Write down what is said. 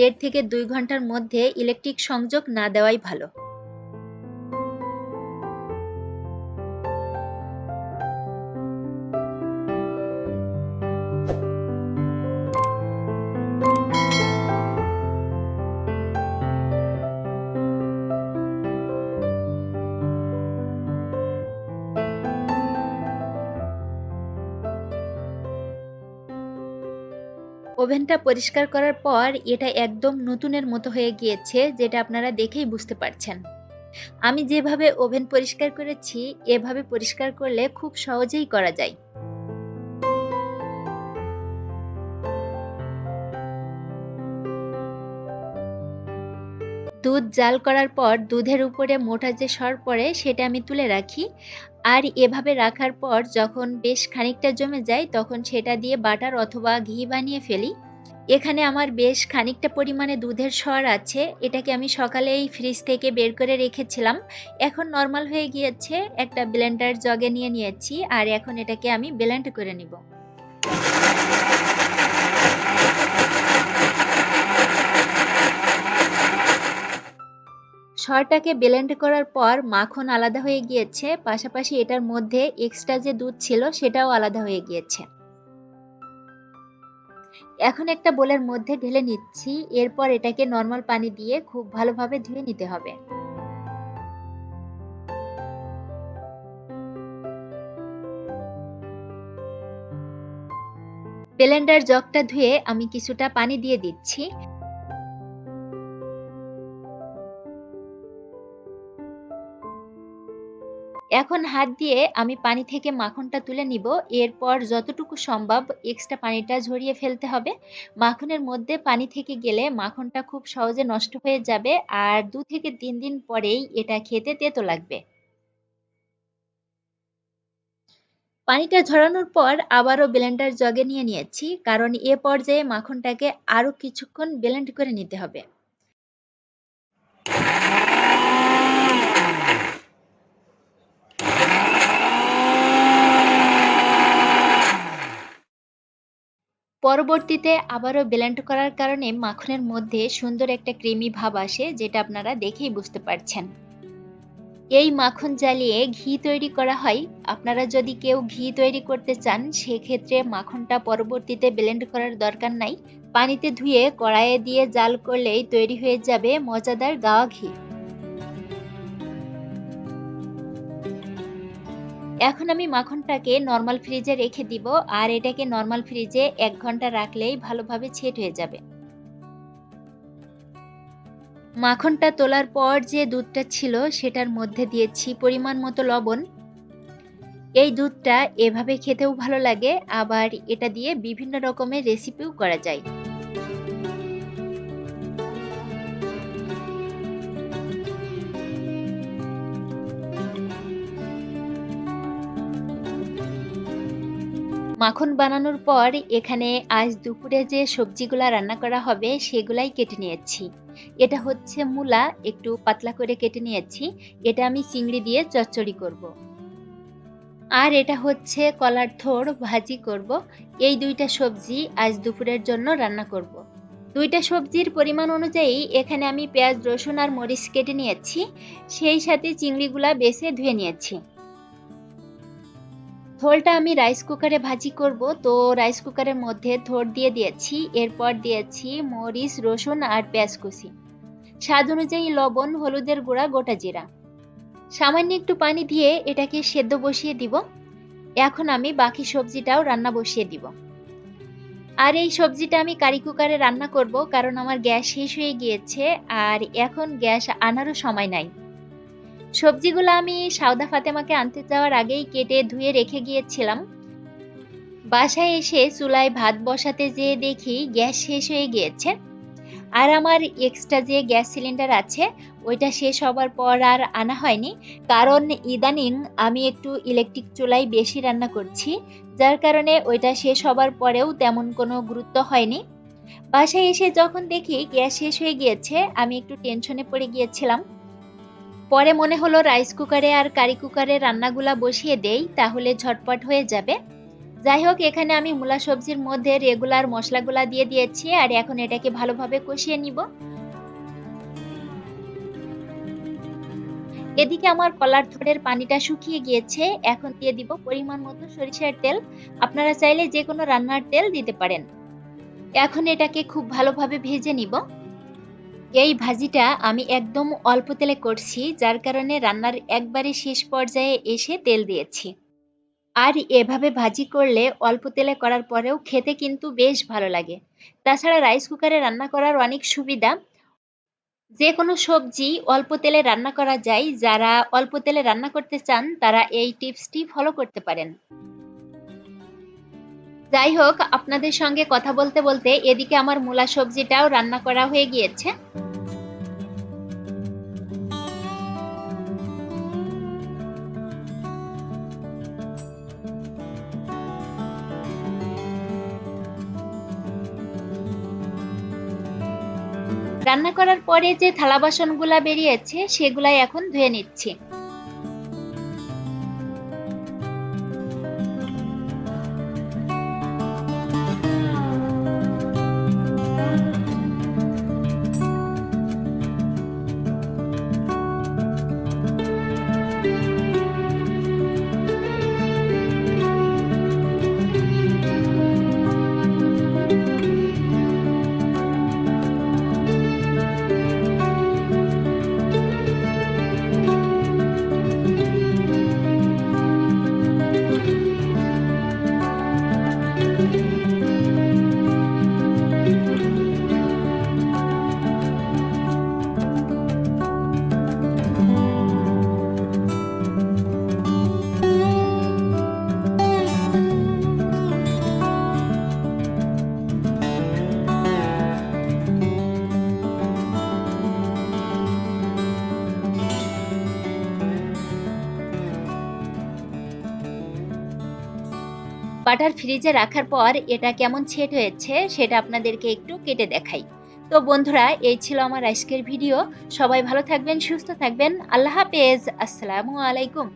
দেড় থেকে দুই ঘণ্টার মধ্যে ইলেকট্রিক সংযোগ না দেওয়াই ভালো। ওভেনটা পরিষ্কার করার পর এটা একদম নতুনের মতো হয়ে গিয়েছে, যেটা আপনারা দেখেই বুঝতে পারছেন। আমি যেভাবে ওভেন পরিষ্কার করেছি, এভাবে পরিষ্কার করলে খুব সহজেই করা যায়। দুধ জাল করার পর দুধের উপরে মোটা যে সর পড়ে, সেটা আমি তুলে রাখি। আর এভাবে রাখার পর যখন বেশ খানিকটা জমে যায়, তখন সেটা দিয়ে বাটার অথবা ঘি বানিয়ে ফেলি। এখানে আমার বেশ খানিকটা পরিমাণে দুধের সর আছে। এটাকে আমি সকালেই ফ্রিজ থেকে বের করে রেখেছিলাম। এখন নর্মাল হয়ে গিয়েছে, একটা ব্লেন্ডার জগে নিয়ে নিয়েছি, আর এখন এটাকে আমি ব্লেন্ড করে নিব। সরটাকে ব্লেন্ড করার পর মাখন আলাদা হয়ে গিয়েছে, পাশাপাশি এটার মধ্যে এক্সট্রা যে দুধ ছিল সেটাও আলাদা হয়ে গিয়েছে। এখন একটা বোলের মধ্যে ঢেলে নিচ্ছি, এরপর এটাকে নর্মাল পানি দিয়ে খুব ভালোভাবে ধুয়ে নিতে হবে। ব্লেন্ডার জগটা ধুয়ে আমি কিছুটা পানি দিয়ে দিচ্ছি। এখন হাত দিয়ে আমি পানি থেকে মাখনটা তুলে নিব। এরপর যতটুকু সম্ভব এক্সট্রা পানিটা ঝরিয়ে ফেলতে হবে। মাখনের মধ্যে পানি থেকে গেলে মাখনটা খুব সহজে নষ্ট হয়ে যাবে আর দু থেকে তিন দিন পরেই এটা খেতে তেতো লাগবে। পানিটা ঝরানোর পর আবারও ব্লেন্ডার জগে নিয়ে নিয়েছি, কারণ এ পর্যায়ে মাখনটাকে আরও কিছুক্ষণ ব্লেন্ড করে নিতে হবে। পরবর্তীতে আবারও ব্লেন্ড করার কারণে মাখনের মধ্যে সুন্দর একটা ক্রিমি ভাব আসে, যেটা আপনারা দেখেই বুঝতে পারছেন। এই মাখন জ্বালিয়ে ঘি তৈরি করা হয়। আপনারা যদি কেউ ঘি তৈরি করতে চান, সেক্ষেত্রে মাখনটা পরবর্তীতে ব্লেন্ড করার দরকার নাই। পানিতে ধুয়ে কড়াইয়ে দিয়ে জাল করলেই তৈরি হয়ে যাবে মজাদার গাওয়া ঘি। এখন আমি মাখনটাকে নর্মাল ফ্রিজে রেখে দিব, আর এটাকে নর্মাল ফ্রিজে এক ঘণ্টা রাখলেই ভালোভাবে ছেট হয়ে যাবে। মাখনটা তোলার পর যে দুধটা ছিল সেটার মধ্যে দিয়েছি পরিমাণ মতো লবণ। এই দুধটা এভাবে খেতেও ভালো লাগে, আবার এটা দিয়ে বিভিন্ন রকমের রেসিপিও করা যায়। মাখন বানানোর পর এখানে আজ দুপুরে যে সবজিগুলা রান্না করা হবে সেগুলাই কেটে নিয়েছি এটা হচ্ছে মূলা, একটু পাতলা করে কেটে নিয়েছি এটা আমি চিংড়ি দিয়ে চচ্চড়ি করব। আর এটা হচ্ছে কলার থোড় ভাজি করব। এই দুইটা সবজি আজ দুপুরের জন্য রান্না করব। দুইটা সবজির পরিমাণ অনুযায়ী এখানে আমি পেঁয়াজ, রসুন আর মরিচ কেটে নিয়েছি সেই সাথে চিংড়িগুলা বেছে ধুয়ে নিয়েছি থোলটা আমি রাইস কুকারে ভাজি করব। তো রাইস কুকারের মধ্যে থোর দিয়ে দিয়েছি, এরপর দিয়েছি মরিচ, রসুন আর পেঁয়াজ কুচি। স্বাদ অনুযায়ী লবণ, হলুদের গুঁড়া, গোটা জিরা। সামান্য একটু পানি দিয়ে এটাকে সেদ্ধ বসিয়ে দিব। এখন আমি বাকি সবজিটাও রান্না বসিয়ে দিব। আর এই সবজিটা আমি কারি কুকারে রান্না করব, কারণ আমার গ্যাস শেষ হয়ে গিয়েছে আর এখন গ্যাস আনারও সময় নাই। সবজিগুলো আমি সাউদা ফাতেমাকে আনতে যাওয়ার আগেই কেটে ধুয়ে রেখে গিয়েছিলাম। বাসায় এসে চুলায় ভাত বসাতে যেয়ে দেখি গ্যাস শেষ হয়ে গিয়েছে। আর আমার এক্সট্রা যে গ্যাস সিলিন্ডার আছে, ওইটা শেষ হবার পর আর আনা হয়নি। কারণ ইদানিং আমি একটু ইলেকট্রিক চুলাই বেশি রান্না করছি, যার কারণে ওইটা শেষ হবার পরেও তেমন কোনো গুরুত্ব হয়নি। বাসায় এসে যখন দেখি গ্যাস শেষ হয়ে গিয়েছে, আমি একটু টেনশনে পড়ে গিয়েছিলাম। পরে মনে হলো রাইস কুকারে আর কারি কুকারে রান্নাগুলা বসিয়ে দেই, তাহলে ঝটপট হয়ে যাবে। যাই হোক, এখানে আমি মূলা সবজির মধ্যে রেগুলার মশলাগুলা দিয়ে দিয়েছি, আর এখন এটাকে ভালোভাবে কষিয়ে নিব। এদিকে আমার কলার থোড়ের পানিটা শুকিয়ে গিয়েছে, এখন দিয়ে দিব পরিমাণ মতো সরিষার তেল। আপনারা চাইলে যে কোনো রান্নার তেল দিতে পারেন। এখন এটাকে খুব ভালোভাবে ভেজে নিব। এই ভাজিটা আমি একদম অল্প তেলে করছি, যার কারণে রান্নার একবারে শেষ পর্যায়ে এসে তেল দিয়েছি। আর এভাবে ভাজি করলে অল্প তেলে করার পরেও খেতে কিন্তু বেশ ভালো লাগে। তাছাড়া রাইস কুকারে রান্না করার অনেক সুবিধা। যে কোনো সবজি অল্প তেলে রান্না করা যায়, যারা অল্প তেলে রান্না করতে চান, তারা এই টিপসটি ফলো করতে পারেন। যাই হোক আপনাদের সঙ্গে কথা বলতে বলতে এদিকে আমার মূলা সবজিটাও রান্না করা হয়ে গিয়েছে। রান্না করার পরে যে থালা বাসনগুলা বেরিয়েছে, সেগুলাই এখন ধুয়ে নিচ্ছি। বাটার ফ্রিজে রাখার পর এটা কেমন ছেট হয়েছে সেটা আপনাদেরকে একটু কেটে দেখাই। তো বন্ধুরা, এই ছিল আমার আজকের ভিডিও সবাই ভালো থাকবেন, সুস্থ থাকবেন। আল্লাহ হাফেজ। আসসালামু আলাইকুম।